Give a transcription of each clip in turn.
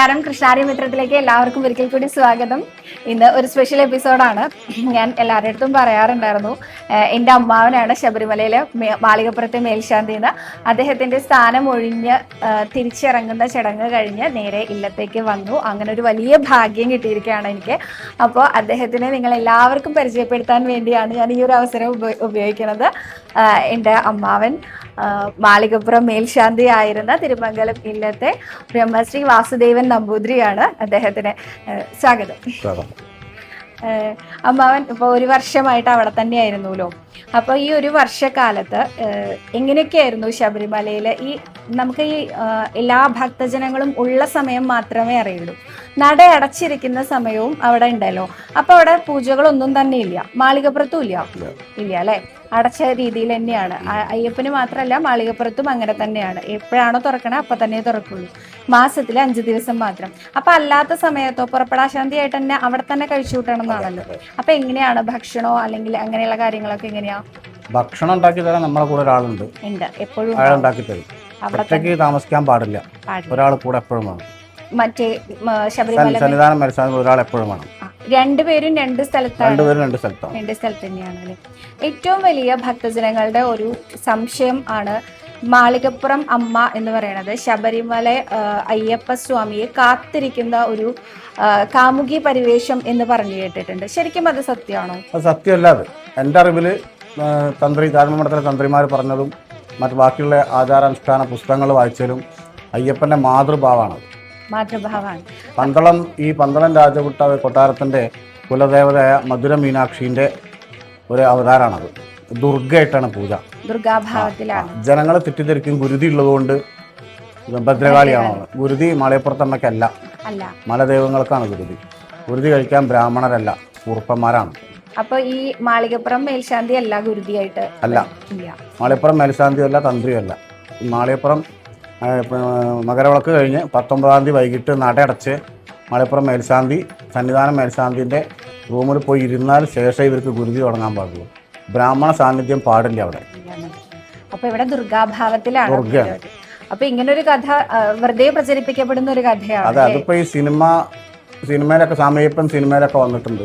നമസ്കാരം. കൃഷ്ണാരി മിത്രത്തിലേക്ക് എല്ലാവർക്കും ഒരിക്കൽ കൂടി സ്വാഗതം. ഇന്ന് ഒരു സ്പെഷ്യൽ എപ്പിസോഡാണ് ഞാൻ എല്ലാവരുടെ അടുത്തും പറയാറുണ്ടായിരുന്നു. എന്റെ അമ്മാവനാണ് ശബരിമലയിലെ മാളികപ്പുറത്തെ മേൽശാന്തി എന്ന്. അദ്ദേഹത്തിന്റെ സ്ഥാനം ഒഴിഞ്ഞ് തിരിച്ചിറങ്ങുന്ന ചടങ്ങ് കഴിഞ്ഞ് നേരെ ഇല്ലത്തേക്ക് വന്നു. അങ്ങനെ ഒരു വലിയ ഭാഗ്യം കിട്ടിയിരിക്കുകയാണ് എനിക്ക്. അപ്പോൾ അദ്ദേഹത്തിനെ നിങ്ങൾ എല്ലാവർക്കും പരിചയപ്പെടുത്താൻ വേണ്ടിയാണ് ഞാൻ ഈ ഒരു അവസരം ഉപയോഗിക്കുന്നത്. എന്റെ അമ്മാവൻ മാളികപ്പുറം മേൽശാന്തി ആയിരുന്ന തിരുമംഗലം ഇല്ലത്തെ ബ്രഹ്മശ്രീ വാസുദേവൻ നമ്പൂതിരിയാണ് അദ്ദേഹത്തിന് സ്വാഗതം. അമ്മാവൻ ഇപ്പോൾ ഒരു വർഷമായിട്ട് അവിടെ തന്നെയായിരുന്നല്ലോ. അപ്പോൾ ഈ ഒരു വർഷക്കാലത്ത് എങ്ങനെയൊക്കെയായിരുന്നു ശബരിമലയിൽ ഈ നമുക്ക് ഈ എല്ലാ ഭക്തജനങ്ങളും ഉള്ള സമയം മാത്രമേ അറിയുള്ളൂ. നട അടച്ചിരിക്കുന്ന സമയവും അവിടെ ഉണ്ടല്ലോ. അപ്പോൾ അവിടെ പൂജകളൊന്നും തന്നെ ഇല്ല. മാളികപ്പുറത്തും ഇല്ല. ഇല്ല. അല്ലേ? അടച്ച രീതിയിൽ തന്നെയാണ്. അയ്യപ്പന് മാത്രമല്ല മാളികപ്പുറത്തും അങ്ങനെ തന്നെയാണ്. എപ്പോഴാണോ തുറക്കണേ അപ്പൊ തന്നെ തുറക്കുള്ളൂ. മാസത്തിൽ അഞ്ച് ദിവസം മാത്രം. അപ്പൊ അല്ലാത്ത സമയത്തോ പുറപ്പെടാശാന്തിയായിട്ട് തന്നെ അവിടെ തന്നെ കഴിച്ചു കൂട്ടണം എന്നാണല്ലോ. അപ്പൊ എങ്ങനെയാണ് ഭക്ഷണോ അല്ലെങ്കിൽ അങ്ങനെയുള്ള കാര്യങ്ങളൊക്കെ എങ്ങനെയാ? ഭക്ഷണം ഉണ്ടാക്കി തരാൻ നമ്മളെ കൂടെ ഒരാളുണ്ട്. ഉണ്ട്. എപ്പോഴും അയാൾ ഉണ്ടാക്കി തരും. ഒറ്റയ്ക്ക് താമസിക്കാൻ പാടില്ല. ഒരാൾ കൂടെ എപ്പോഴും വേണം. മറ്റേ ശബരിമല സന്നിധാനം മത്സരം ഒരാൾ എപ്പോഴും വേണം. രണ്ടുപേരും രണ്ട് സ്ഥലത്താണ്. രണ്ടുപേരും രണ്ട് സ്ഥലത്താണ്. രണ്ട് സ്ഥലത്ത് തന്നെയാണ് അല്ലേ? ഏറ്റവും വലിയ ഭക്തജനങ്ങളുടെ ഒരു സംശയം ആണ് മാളികപ്പുറം അമ്മ എന്ന് പറയുന്നത് ശബരിമല അയ്യപ്പ സ്വാമിയെ കാത്തിരിക്കുന്ന ഒരു കാമുകി പരിവേഷം എന്ന് പറഞ്ഞു കേട്ടിട്ടുണ്ട്. ശരിക്കും അത് സത്യമാണോ? അത് സത്യമല്ല അത്. എന്റെ അറിവിൽ തന്ത്രി കാർമ്മമഠത്തിലെ തന്ത്രിമാർ പറഞ്ഞതും മറ്റു ബാക്കിയുള്ള ആചാരാനുഷ്ഠാന പുസ്തകങ്ങൾ വായിച്ചാലും അയ്യപ്പന്റെ മാതൃഭാവമാണ് മാതൃഭാവാണ് പന്തളം ഈ പന്തളം രാജകുട്ട കൊട്ടാരത്തിന്റെ കുലദേവതയായ മധുര മീനാക്ഷിന്റെ ഒരു അവതാരമാണത്. ദുർഗയായിട്ടാണ് പൂജ. ദുർഗാഭാവത്തിലാണ്. ജനങ്ങളെ തെറ്റിദ്ധരിക്കും. ഗുരുതി ഉള്ളതുകൊണ്ട് ഭദ്രകാളിയാണോ? ഗുരുതി മലയപ്പുറത്തമ്മയ്ക്കല്ല അല്ല. മലദൈവങ്ങൾക്കാണ് ഗുരുതി. ഗുരുതി കഴിക്കാൻ ബ്രാഹ്മണരല്ല കുറുപ്പന്മാരാണ് അപ്പൊ ഈ മാളികപ്പുറം മേൽശാന്തി അല്ല ഗുരുതിയായിട്ട്? അല്ല. മാളികപ്പുറം മേൽശാന്തി അല്ല തന്ത്രിയല്ല ഇപ്പ, മകരവിളക്ക് കഴിഞ്ഞ് പത്തൊമ്പതാം തീയതി വൈകിട്ട് നടയടച്ച് മാളിപ്പുറം മേൽശാന്തി സന്നിധാനം മേൽശാന്തിന്റെ റൂമിൽ പോയി ഇരുന്നാൽ ശേഷം ഇവർക്ക് ഗുരുതി തുടങ്ങാൻ പാടുള്ളൂ. ബ്രാഹ്മണ സാന്നിധ്യം പാടില്ല അവിടെ. അപ്പൊ ഇവിടെ ദുർഗാഭാവത്തിലാണ്. അപ്പൊ ഇങ്ങനെ ഒരു കഥ വെറുതെ പ്രചരിപ്പിക്കപ്പെടുന്ന ഒരു കഥയാണ് അതെ അതിപ്പോ ഈ സിനിമ സിനിമയിലൊക്കെ സമയപ്പം സിനിമയിലൊക്കെ വന്നിട്ടുണ്ട്.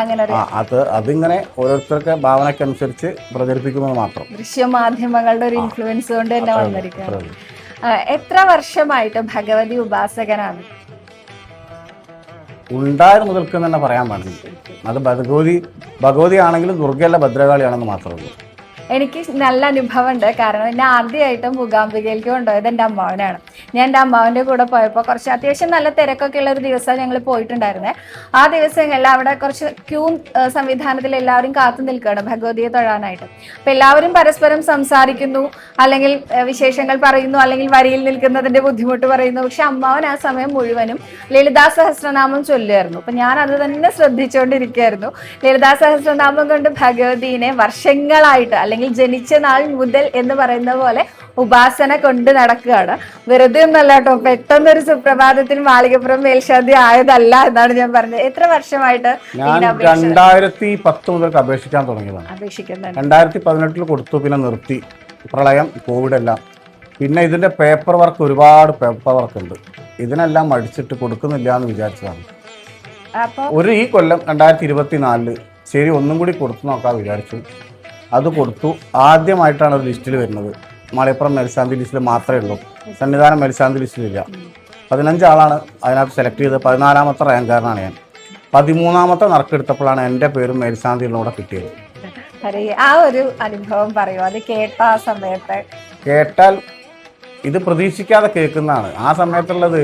അങ്ങനെ അത് അതിങ്ങനെ ഓരോരുത്തർക്ക് ഭാവനക്കനുസരിച്ച് പ്രചരിപ്പിക്കുന്നത് മാത്രം. ദൃശ്യമാധ്യമങ്ങളുടെ ഒരു ഇൻഫ്ലുവൻസ് കൊണ്ട് തന്നെ വന്നിരിക്കുന്നത് വന്നിരിക്കുകയാണ്. എത്ര വർഷമായിട്ട് ഭഗവതി ഉപാസകനാണ്? ഉണ്ടായത് മുതൽക്ക് തന്നെ പറയാൻ പാടില്ല. അത് ഭഗവതി ഭഗവതി ആണെങ്കിലും ദുർഗയല്ല ഭദ്രകാളിയാണെന്ന് മാത്രമേ ഉള്ളൂ. എനിക്ക് നല്ല അനുഭവം ഉണ്ട് കാരണം എന്നെ ആദ്യമായിട്ട് മൂകാംബികയിലേക്ക് കൊണ്ടുപോയത് എന്റെ അമ്മാവനാണ്. ഞാൻ എന്റെ അമ്മാവന്റെ കൂടെ പോയപ്പോൾ കുറച്ച് അത്യാവശ്യം നല്ല തിരക്കൊക്കെ ഉള്ള ഒരു ദിവസം ഞങ്ങൾ പോയിട്ടുണ്ടായിരുന്നേ. ആ ദിവസങ്ങളിൽ അവിടെ കുറച്ച് ക്യൂ സംവിധാനത്തിൽ എല്ലാവരും കാത്തു നിൽക്കുകയാണ് ഭഗവതിയെ തൊഴാനായിട്ട്. അപ്പം എല്ലാവരും പരസ്പരം സംസാരിക്കുന്നു അല്ലെങ്കിൽ വിശേഷങ്ങൾ പറയുന്നു അല്ലെങ്കിൽ വരിയിൽ നിൽക്കുന്നതിന്റെ ബുദ്ധിമുട്ട് പറയുന്നു. പക്ഷെ അമ്മാവൻ ആ സമയം മുഴുവനും ലളിതാ സഹസ്രനാമം ചൊല്ലുമായിരുന്നു. അപ്പം ഞാൻ അത് തന്നെ ശ്രദ്ധിച്ചുകൊണ്ടിരിക്കുകയായിരുന്നു. ലളിതാ സഹസ്രനാമം കൊണ്ട് ഭഗവതിയെ വർഷങ്ങളായിട്ട് അല്ലെങ്കിൽ ജനിച്ച നാൾ മുതൽ എന്ന് പറയുന്ന പോലെ ഉപാസന കൊണ്ട് നടക്കുകയാണ്. വെറുതെ ഒന്നല്ല കേട്ടോ പെട്ടെന്ന് ഒരു സുപ്രഭാതത്തിൽ മാളികപ്പുറം മേൽശാന്തി ആയതല്ല എന്നാണ് ഞാൻ പറഞ്ഞത്. എത്ര വർഷമായിട്ട് ഞാൻ രണ്ടായിരത്തി പത്ത് മുതൽ അപേക്ഷിക്കാൻ തുടങ്ങിയതാണ്. അപേക്ഷിക്കുന്നത് രണ്ടായിരത്തി പതിനെട്ടിൽ കൊടുത്തു പിന്നെ നിർത്തി. പ്രളയം കോവിഡ് എല്ലാം. പിന്നെ ഇതിന്റെ പേപ്പർ വർക്ക് ഒരുപാട് പേപ്പർ വർക്ക് ഉണ്ട്. ഇതിനെല്ലാം അടിച്ചിട്ട് കൊടുക്കുന്നില്ല എന്ന് വിചാരിച്ചതാണ്. ഒരു ഈ കൊല്ലം രണ്ടായിരത്തി ഇരുപത്തി നാലിൽ ശരി ഒന്നും കൂടി കൊടുത്തു നോക്കാൻ വിചാരിച്ചു. അത് കൊടുത്തു. ആദ്യമായിട്ടാണ് ഒരു ലിസ്റ്റിൽ വരുന്നത്. മലപ്പുറം മേൽശാന്തി ലിസ്റ്റിൽ മാത്രമേ ഉള്ളൂ. സന്നിധാനം മേൽശാന്തി ലിസ്റ്റിലില്ല പതിനഞ്ചാളാണ് അതിനകത്ത് സെലക്ട് ചെയ്തത്. പതിനാലാമത്തെ റാങ്കാരനാണ് ഞാൻ. പതിമൂന്നാമത്തെ നറുക്കെടുത്തപ്പോഴാണ് എന്റെ പേരും മേൽശാന്തിയിലൂടെ കൂടെ കിട്ടിയത്. ആ ഒരു അനുഭവം പറയൂ അത് കേട്ട ആ സമയത്ത്. കേട്ടാൽ ഇത് പ്രതീക്ഷിക്കാതെ കേൾക്കുന്നതാണ്. ആ സമയത്തുള്ളത്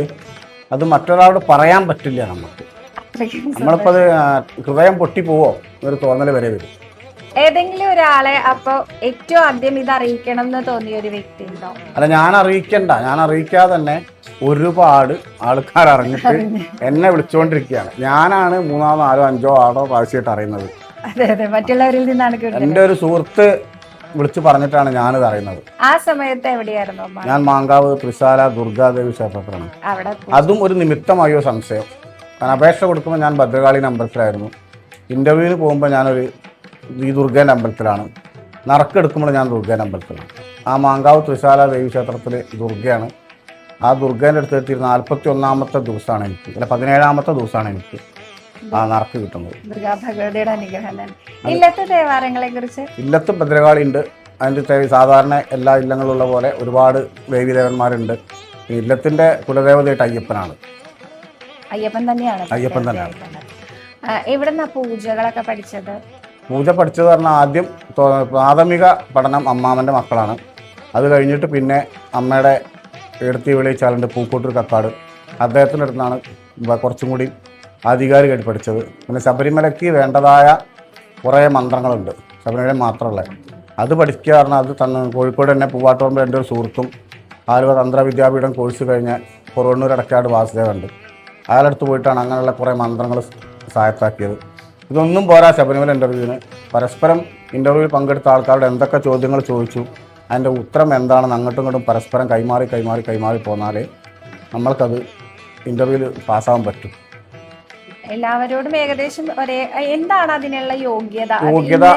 അത് മറ്റൊരാളോട് പറയാൻ പറ്റില്ല നമുക്ക്. നമ്മളിപ്പോൾ അത് ഹൃദയം പൊട്ടി പോവോ ഒരു തോന്നൽ വരെ വരും. ഏതെങ്കിലും ഒരാളെ അപ്പൊ ഏറ്റവും ആദ്യം ഇത് അറിയിക്കണം എന്ന് തോന്നിയ ഒരു വ്യക്തി ഉണ്ടോ? അല്ല ഞാൻ അറിയിക്കണ്ട. ഞാൻ അറിയിക്കാതെ തന്നെ ഒരുപാട് ആൾക്കാർ അറിഞ്ഞിട്ട് എന്നെ വിളിച്ചുകൊണ്ടിരിക്കുകയാണ് ഞാനാണ് മൂന്നോ നാലോ അഞ്ചോ ആറോ പ്രാവശ്യമായിട്ട് അറിയുന്നത്. അതെ അതെ. മറ്റുള്ളവരിൽ നിന്നാണ് കേട്ടത്. എന്റെ ഒരു സുഹൃത്ത് വിളിച്ചു പറഞ്ഞിട്ടാണ് ഞാനിത് അറിയുന്നത്. ആ സമയത്ത് എവിടെയായിരുന്നു അമ്മ? ഞാൻ മാങ്കാവ് ത്രിശാല ദുർഗാദേവി ക്ഷേത്രത്തിലാണ്. അവിടെ അതും ഒരു നിമിത്തമായോ സംശയം? ഞാൻ അപേക്ഷ കൊടുക്കുമ്പോൾ ഞാൻ ഭദ്രകാളി നമ്പർസിലായിരുന്നു ഇന്റർവ്യൂവിന് പോകുമ്പോൾ ഞാനൊരു ഈ ദുർഗേന്റെ അമ്പലത്തിലാണ്. നറക്കെടുക്കുമ്പോൾ ഞാൻ ദുർഗേന്റെ അമ്പലത്തിലാണ്. ആ മാങ്കാവ് ത്രിശാല ദേവി ക്ഷേത്രത്തിലെ ദുർഗയാണ്. ആ ദുർഗേന്റെ അടുത്ത് എത്തി നാൽപ്പത്തി ഒന്നാമത്തെ ദിവസമാണ് എനിക്ക് അല്ല പതിനേഴാമത്തെ ദിവസമാണ് എനിക്ക് ആ നറക്ക് കിട്ടുന്നത്. ഇല്ലത്തെ ദേവാലയങ്ങളെ കുറിച്ച്? ഇല്ലത്ത് ഭദ്രകാളി ഉണ്ട് അതിന്റെ സാധാരണ എല്ലാ ഇല്ലങ്ങളിലുള്ള പോലെ ഒരുപാട് ദേവി ദേവന്മാരുണ്ട് ഇല്ലത്തിന്റെ കുലദേവതയായിട്ട് അയ്യപ്പനാണ്. അയ്യപ്പൻ തന്നെയാണ്. അയ്യപ്പൻ തന്നെയാണ്. ആ, എവിടുന്നാ പൂജകളൊക്കെ പഠിച്ചത്? പൂജ പഠിച്ചത് പറഞ്ഞാൽ ആദ്യം പ്രാഥമിക പഠനം അമ്മാമന്റെ മക്കളാണ്. അത് കഴിഞ്ഞിട്ട് പിന്നെ അമ്മയുടെ എടുത്തി വിളിച്ചാലുണ്ട് പൂക്കോട്ടൂർ കക്കാട്. അദ്ദേഹത്തിന്റെ അടുത്താണ് കുറച്ചും കൂടി ആധികാരികമായിട്ട് പഠിച്ചത്. പിന്നെ ശബരിമലയ്ക്ക് വേണ്ടതായ കുറേ മന്ത്രങ്ങളുണ്ട്. ശബരിമല മാത്രമല്ല. അത് പഠിക്കുക പറഞ്ഞാൽ അത് തന്നെ കോഴിക്കോട് തന്നെ പൂവാട്ടുപറമ്പ് എന്റെ ഒരു സുഹൃത്തും ആലുവ തന്ത്ര വിദ്യാപീഠം കോഴ്സ് കഴിഞ്ഞ കൊറവണ്ണൂർ അടക്കാട് വാസുദേവുണ്ട് അയാളടുത്ത് പോയിട്ടാണ് അങ്ങനെയുള്ള കുറേ മന്ത്രങ്ങൾ സഹായത്താക്കിയത്. ഇതൊന്നും പോരാ ശബരിമല ഇന്റർവ്യൂവിന് പരസ്പരം ഇന്റർവ്യൂവിൽ പങ്കെടുത്ത ആൾക്കാരോട് എന്തൊക്കെ ചോദ്യങ്ങൾ ചോദിച്ചു അതിന്റെ ഉത്തരം എന്താണെന്ന് അങ്ങോട്ടും ഇങ്ങോട്ടും പരസ്പരം കൈമാറി കൈമാറി കൈമാറി പോന്നാലേ നമ്മൾക്കത് ഇന്റർവ്യൂവിൽ പാസ്സാവാൻ പറ്റും. എല്ലാവരോടും ഏകദേശം ഒരേ എന്താണ് അതിനുള്ള യോഗ്യത? യോഗ്യത-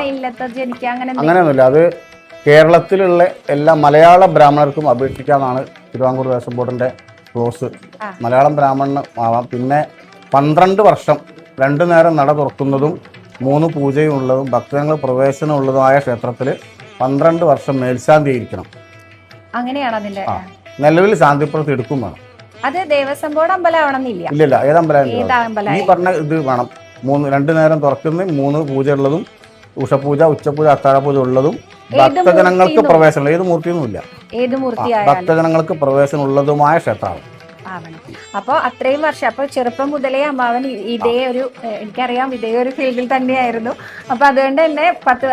അങ്ങനെയൊന്നുമില്ല. അത് കേരളത്തിലുള്ള എല്ലാ മലയാള ബ്രാഹ്മണർക്കും അപേക്ഷിക്കാമെന്നാണ് തിരുവാങ്കൂർ ദേവസ്വം ബോർഡിന്റെ ക്ലോസ്. മലയാളം ബ്രാഹ്മണന് ആവാം. പിന്നെ പന്ത്രണ്ട് വർഷം രണ്ടു നേരം നട തുറക്കുന്നതും മൂന്ന് പൂജയും ഉള്ളതും ഭക്തജനങ്ങൾ പ്രവേശനം ഉള്ളതുമായ ക്ഷേത്രത്തിൽ പന്ത്രണ്ട് വർഷം മേൽശാന്തി ഇരിക്കണം. അങ്ങനെയാണ് അതിന്റെ ആ. നിലവിൽ ശാന്തിപ്പുറത്ത് എടുക്കും വേണം. അത് ദേവസ്വം ബോർഡ് അമ്പലമാണെന്നില്ല. ഇല്ലില്ല ഏതമ്പലം ഏത് അമ്പലം ഈ പറഞ്ഞ ഇത് വേണം. മൂന്ന് രണ്ടു നേരം തുറക്കുന്ന മൂന്ന് പൂജ ഉള്ളതും ഉഷപൂജ ഉച്ചപൂജ അത്താഴപൂജ ഉള്ളതും ഭക്തജനങ്ങൾക്ക്? പ്രവേശനം ഏത് മൂർത്തിയൊന്നുമില്ല. ഭക്തജനങ്ങൾക്ക് പ്രവേശനം ഉള്ളതുമായ ക്ഷേത്രമാണ്. ആവണം. അപ്പൊ അത്രയും വർഷം അപ്പൊ ചെറുപ്പം മുതലേ അമ്മാവൻ ഇതേ ഒരു എനിക്കറിയാം ഇതേ ഒരു ഫീൽഡിൽ തന്നെയായിരുന്നു. അപ്പൊ അതുകൊണ്ട് തന്നെ പത്ത്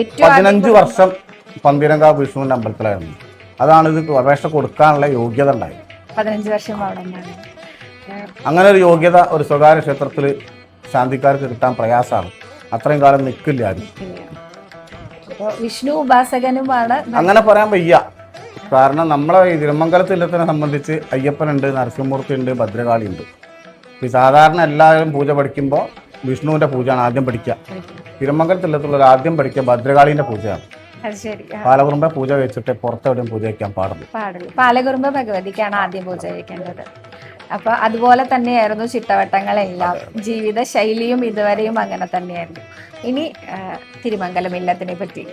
ഏറ്റവും പതിനഞ്ച് വർഷം പന്തിരങ്കാവ് വിഷ്ണുവിന്റെ അമ്പലത്തിലായിരുന്നു. അതാണ് ഇത് അപേക്ഷ കൊടുക്കാനുള്ള യോഗ്യത ഉണ്ടായത്. പതിനഞ്ച് വർഷം അങ്ങനെ ഒരു യോഗ്യത ഒരു സ്വകാര്യ ക്ഷേത്രത്തിൽ ശാന്തിക്കാർക്ക് കിട്ടാൻ പ്രയാസമാണ്. അത്രയും കാലം നിൽക്കില്ല വിഷ്ണു ഉപാസകനുമാണ് അങ്ങനെ പറയാൻ വയ്യ. കാരണം നമ്മളെ ഈ തിരുമംഗലത്ത് ഇല്ലത്തിനെ സംബന്ധിച്ച് അയ്യപ്പനുണ്ട് നരസിംഹമൂർത്തി ഉണ്ട് ഭദ്രകാളി ഉണ്ട് ഈ സാധാരണ എല്ലാവരും പൂജ പഠിക്കുമ്പോൾ വിഷ്ണുവിന്റെ പൂജയാണ് ആദ്യം പഠിക്കുക. തിരുമംഗലത്ത് ഇല്ലത്തുള്ളവർ ആദ്യം പഠിക്കുക ഭദ്രകാളീന്റെ പൂജയാണ്. പാലകുറുമ്പ പൂജ വെച്ചിട്ട് പുറത്തെവിടെയും പൂജ വയ്ക്കാൻ പാടുള്ളൂ പാടുള്ളൂ പാലകുറുമ്പ ഭഗവതിക്കാണ് ആദ്യം പൂജ കഴിക്കേണ്ടത് അപ്പൊ അതുപോലെ തന്നെയായിരുന്നു ചിട്ടവട്ടങ്ങളെല്ലാം. ജീവിത ശൈലിയും ഇതുവരെയും അങ്ങനെ തന്നെയായിരുന്നു. ഇനി തിരുമംഗലം ഇല്ലത്തിനെ പറ്റി.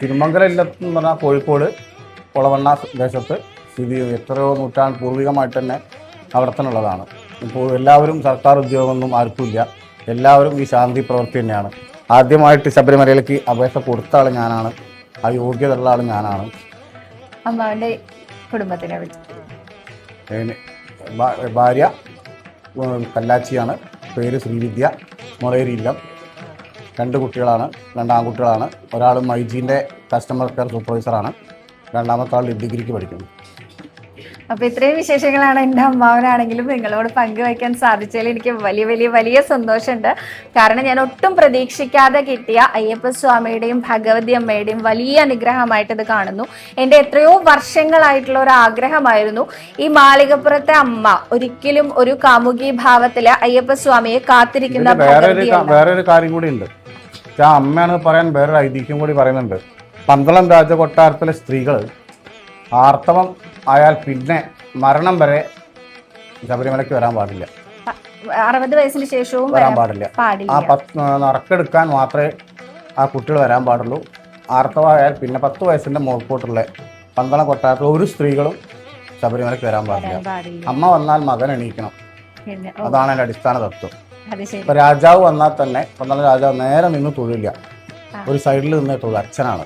തിരുമംഗലം ഇല്ലത്ത് എന്ന് പറഞ്ഞാൽ കോഴിക്കോട് കുളവണ്ണ ദേശത്ത് സ്ഥിതി എത്രയോ നൂറ്റാണ്ട് പൂർവികമായിട്ട് തന്നെ അവിടെ ഉള്ളതാണ്. ഇപ്പോൾ എല്ലാവരും സർക്കാർ ഉദ്യോഗമൊന്നും ആർക്കുമില്ല. എല്ലാവരും ഈ ശാന്തി പ്രവൃത്തി തന്നെയാണ്. ആദ്യമായിട്ട് ശബരിമലയിലേക്ക് അപേക്ഷ കൊടുത്ത ആൾ ഞാനാണ്. ആ യോഗ്യത ഉള്ള ആൾ ഞാനാണ്. അമ്മാവന്റെ കുടുംബത്തിനെ ഭാര്യ കല്ലാച്ചിയാണ്. പേര് ശ്രീവിദ്യ. മുളേരി ഇല്ലം. രണ്ട് കുട്ടികളാണ്. രണ്ട് ആൺകുട്ടികളാണ്. ഒരാൾ മൈജീന്റെ കസ്റ്റമർ കെയർ സൂപ്പർവൈസറാണ് രണ്ടാമത്തെ ആൾ ഡിഗ്രിക്ക് പഠിക്കുന്നു. അപ്പൊ ഇത്രയും വിശേഷങ്ങളാണ് എന്റെ അമ്മാവനാണെങ്കിലും നിങ്ങളോട് പങ്കുവയ്ക്കാൻ സാധിച്ചതിൽ എനിക്ക് വലിയ വലിയ വലിയ സന്തോഷമുണ്ട്. കാരണം ഞാൻ ഒട്ടും പ്രതീക്ഷിക്കാതെ കിട്ടിയ അയ്യപ്പ സ്വാമിയുടെയും ഭഗവതി അമ്മയുടെയും വലിയ അനുഗ്രഹമായിട്ട് ഇത് കാണുന്നു. എന്റെ എത്രയോ വർഷങ്ങളായിട്ടുള്ള ഒരു ആഗ്രഹമായിരുന്നു ഈ മാളികപ്പുറത്തെ അമ്മ ഒരിക്കലും ഒരു കാമുകി ഭാവത്തിൽ അയ്യപ്പ സ്വാമിയെ കാത്തിരിക്കുന്ന വേറെ വേറൊരു കാര്യം കൂടി ഉണ്ട്. അമ്മയാണ് പറയാൻ വേറൊരു ഐതിഹ്യം കൂടി പറയുന്നുണ്ട്. പന്തളം രാജകൊട്ടാരത്തിലെ സ്ത്രീകൾ ആർത്തവം ആയാൽ പിന്നെ മരണം വരെ ശബരിമലയ്ക്ക് വരാൻ പാടില്ല. അറുപത് വയസ്സിന് ശേഷവും വരാൻ പാടില്ല. ആ പത്ത് നറക്കെടുക്കാൻ മാത്രമേ ആ കുട്ടികൾ വരാൻ പാടുള്ളൂ. ആർത്തവമായാൽ പിന്നെ പത്ത് വയസ്സിന്റെ മുകൾക്കോട്ടുള്ള പന്തളം കൊട്ടാരത്തിലെ ഒരു സ്ത്രീകളും ശബരിമലയ്ക്ക് വരാൻ പാടില്ല. അമ്മ വന്നാൽ മകൻ എണീക്കണം. അതാണ് എന്റെ അടിസ്ഥാന തത്വം. രാജാവ് വന്നാൽ തന്നെ പന്തളം രാജാവ് നേരെ നിന്ന് തൊഴില്ല ആ. ഒരു സൈഡിൽ നിന്നിട്ടുള്ള അച്ഛനാണ്.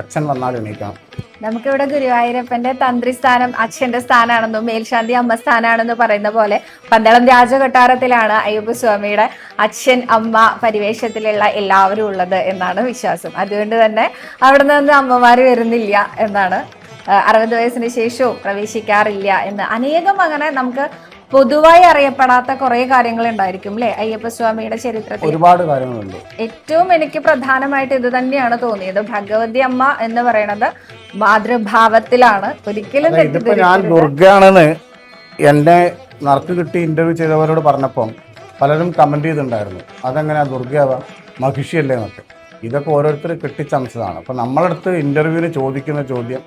അച്ഛൻ വന്നാൽ എണീക്കണം നമുക്കിവിടെ ഗുരുവായൂരപ്പന്റെ തന്ത്രി സ്ഥാനം അച്ഛന്റെ സ്ഥാനാണെന്നും മേൽശാന്തി അമ്മ സ്ഥാനാണെന്ന് പറയുന്ന പോലെ പന്തളം രാജകൊട്ടാരത്തിലാണ് അയ്യപ്പസ്വാമിയുടെ അച്ഛൻ അമ്മ പരിവേഷത്തിലുള്ള എല്ലാവരും ഉള്ളത് എന്നാണ് വിശ്വാസം. അതുകൊണ്ട് തന്നെ അവിടെ നിന്ന് അമ്മമാര് വരുന്നില്ല എന്നാണ് അറുപത് വയസ്സിന് ശേഷവും പ്രവേശിക്കാറില്ല എന്ന് അനേകം അങ്ങനെ നമുക്ക് പൊതുവായി അറിയപ്പെടാത്ത കുറെ കാര്യങ്ങൾ ഉണ്ടായിരിക്കും അല്ലെ അയ്യപ്പസ്വാമിയുടെ ചരിത്രത്തിൽ. ഒരുപാട് കാര്യങ്ങളുണ്ട്. ഏറ്റവും എനിക്ക് പ്രധാനമായിട്ട് ഇത് തന്നെയാണ് തോന്നിയത്. ഭഗവതി അമ്മ എന്ന് പറയുന്നത് മാതൃഭാവത്തിലാണ്. ഒരിക്കലും ഇതിപ്പോ ഞാൻ. ദുർഗയാണെന്ന് എന്നെ നറുക്ക് കിട്ടി ഇന്റർവ്യൂ ചെയ്തവരോട് പറഞ്ഞപ്പം പലരും കമന്റ് ചെയ്തിട്ടുണ്ടായിരുന്നു. അതെങ്ങനെയാ ദുർഗാവ മഹിഷിയല്ലേ എന്നൊക്കെ. ഇതൊക്കെ ഓരോരുത്തർ കെട്ടിച്ചമച്ചതാണ്. അപ്പം നമ്മളടുത്ത് ഇന്റർവ്യൂവിന് ചോദിക്കുന്ന ചോദ്യം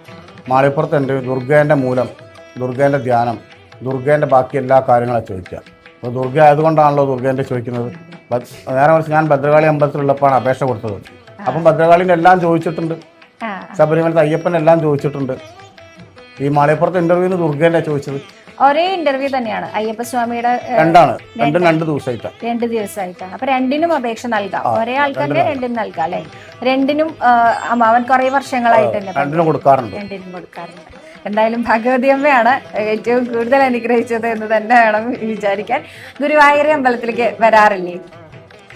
മാളിപ്പുറത്ത് ഉണ്ട് ദുർഗേന്റെ മൂലം ദുർഗേന്റെ ധ്യാനം ദുർഗേന്റെ ബാക്കി എല്ലാ കാര്യങ്ങളും ചോദിക്കുക. അപ്പോൾ ദുർഗ ആയതുകൊണ്ടാണല്ലോ ദുർഗേന്റെ ചോദിക്കുന്നത്. നേരെ മറിച്ച് ഞാൻ ഭദ്രകാളി അമ്പലത്തിലുള്ളപ്പോഴാണ് അപേക്ഷ കൊടുത്തത്. അപ്പം ഭദ്രകാളിന്റെ എല്ലാം ചോദിച്ചിട്ടുണ്ട്. ശബരിമല ശബരിമലത്തെ അയ്യപ്പൻ എല്ലാം ചോദിച്ചിട്ടുണ്ട്. ഈ മാളിയപ്പുറത്ത് ഇന്റർവ്യൂന്ന് ദുർഗേന്റെ ചോദിച്ചത്. ഒരേ ഇന്റർവ്യൂ തന്നെയാണ്. അയ്യപ്പ സ്വാമിയുടെ രണ്ടാണ്. രണ്ടും രണ്ട് ദിവസമായിട്ടാണ്. രണ്ട് ദിവസമായിട്ടാണ്. അപ്പൊ രണ്ടിനും അപേക്ഷ നൽകാം. ഒരേ ആൾക്കാരുടെ രണ്ടിനും നൽകാം. അല്ലെ? രണ്ടിനും അവൻ കുറെ വർഷങ്ങളായിട്ട് തന്നെ രണ്ടിനും കൊടുക്കാറുണ്ട്. രണ്ടിനും കൊടുക്കാറുണ്ട്. എന്തായാലും ഭഗവതി അമ്മയാണ് ഏറ്റവും കൂടുതൽ അനുഗ്രഹിച്ചത് എന്ന് തന്നെ വേണം വിചാരിക്കാൻ. ഗുരുവായൂർ അമ്പലത്തിലേക്ക് വരാറില്ലേ?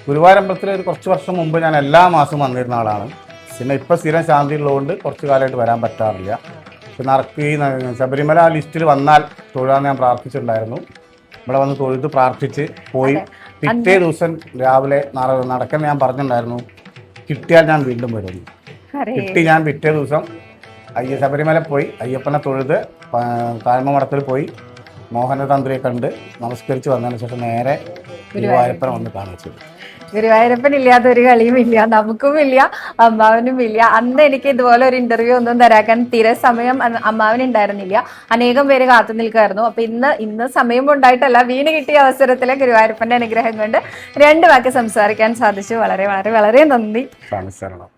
ഗുരുവായൂർ അമ്പലത്തിൽ ഒരു കുറച്ച് വർഷം മുമ്പ് ഞാൻ എല്ലാ മാസവും വന്നിരുന്ന ആളാണ്. പിന്നെ ഇപ്പം സ്ഥിരം ശാന്തി ഉള്ളതുകൊണ്ട് കുറച്ച് കാലമായിട്ട് വരാൻ പറ്റാറില്ല. ഈ ശബരിമല ലിസ്റ്റിൽ വന്നാൽ തൊഴിലാൻ ഞാൻ പ്രാർത്ഥിച്ചിട്ടുണ്ടായിരുന്നു. ഇവിടെ വന്ന് തൊഴുത് പ്രാർത്ഥിച്ച് പോയി. പിറ്റേ ദിവസം രാവിലെ നട- നടക്കാൻ ഞാൻ പറഞ്ഞിട്ടുണ്ടായിരുന്നു. കിട്ടിയാൽ ഞാൻ വീണ്ടും വരുന്നു കിട്ടി ഞാൻ പിറ്റേ ദിവസം അയ്യ ശബരിമല പോയി അയ്യപ്പനെ തൊഴുത് താഴ്മ മഠത്തിൽ പോയി മോഹനതന്ത്രിയെ കണ്ട് നമസ്കരിച്ച് വന്നതിന് ശേഷം നേരെ ഗുരുവായൂരപ്പനെ വന്ന് കാണിച്ചു ഗുരുവായൂരപ്പൻ ഇല്ലാത്ത ഒരു കളിയും ഇല്ല നമുക്കും ഇല്ല അമ്മാവനും ഇല്ല. അന്ന് എനിക്ക് ഇതുപോലെ ഒരു ഇന്റർവ്യൂ ഒന്നും തരാക്കാൻ തീരെ സമയം അമ്മാവൻ ഉണ്ടായിരുന്നില്ല. അനേകം പേര് കാത്തു നിൽക്കുമായിരുന്നു. അപ്പൊ ഇന്ന് ഇന്ന് സമയം ഉണ്ടായിട്ടല്ല വീണ് കിട്ടിയ അവസരത്തിൽ ഗുരുവായൂരപ്പന്റെ അനുഗ്രഹം കൊണ്ട് രണ്ട് വാക്ക് സംസാരിക്കാൻ സാധിച്ചു. വളരെ വളരെ വളരെ നന്ദി. ശരണം.